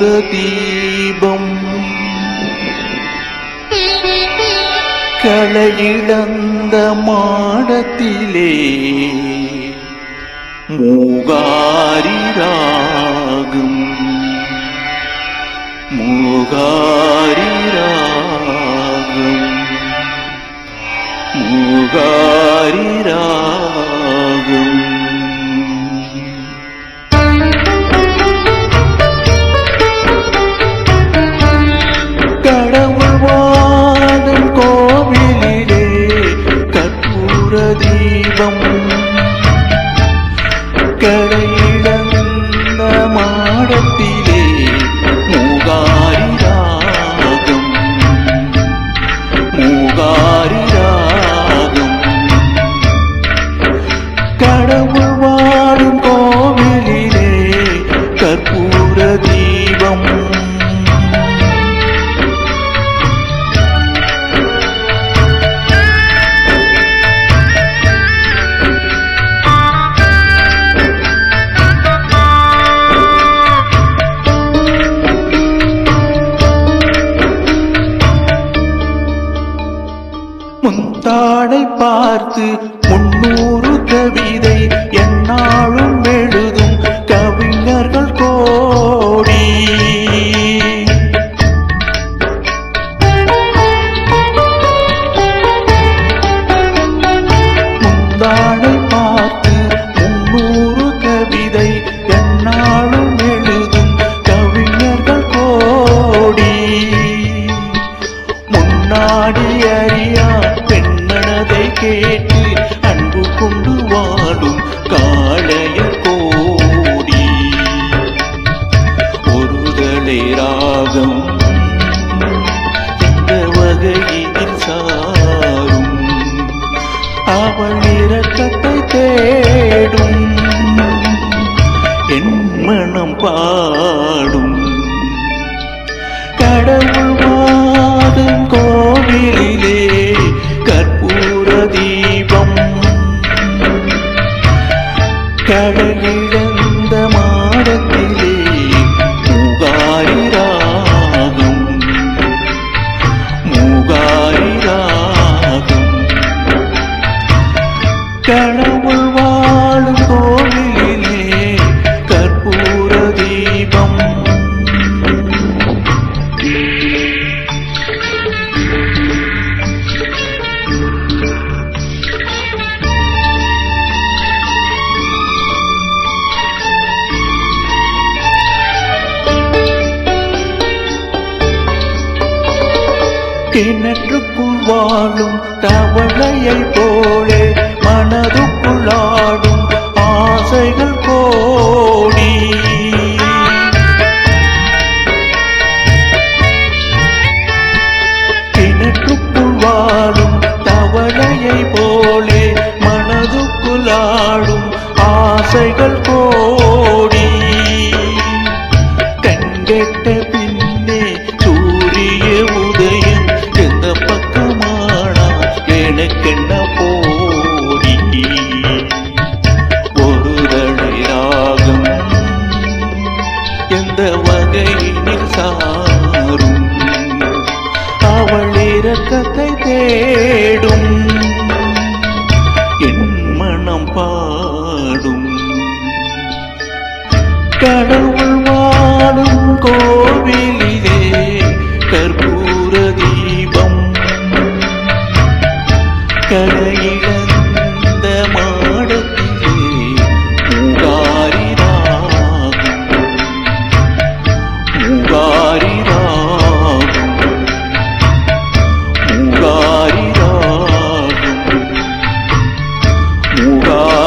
കർപ്പൂരദീപം കളയിടന്ത മാടത്തിലേ മൂകാരിരാകും മൂകാരിരാകും മൂകാരിരാകും கற்பூர பாடை பார்த்து முன்னூறு கவிதை மனம் பாடும். கடவுள் மாதம் கோவிலிலே கிணற்றுக்குள் வாழும் தவளையை போலே மனதுக்குள்ளாடும் ஆசைகள் கோடி. கிணற்றுக்குள் வாழும் தவளையை போலே மனதுக்குள்ளாடும் ஆசைகள் எனக்கென்ன போடி? ஒரு ராகம் எந்த வகையினில் சாரும்? அவள் இறக்கத்தை தேடும். என் மனம் கடவுள் வாழும் கோவிலிலே கற்ப 五个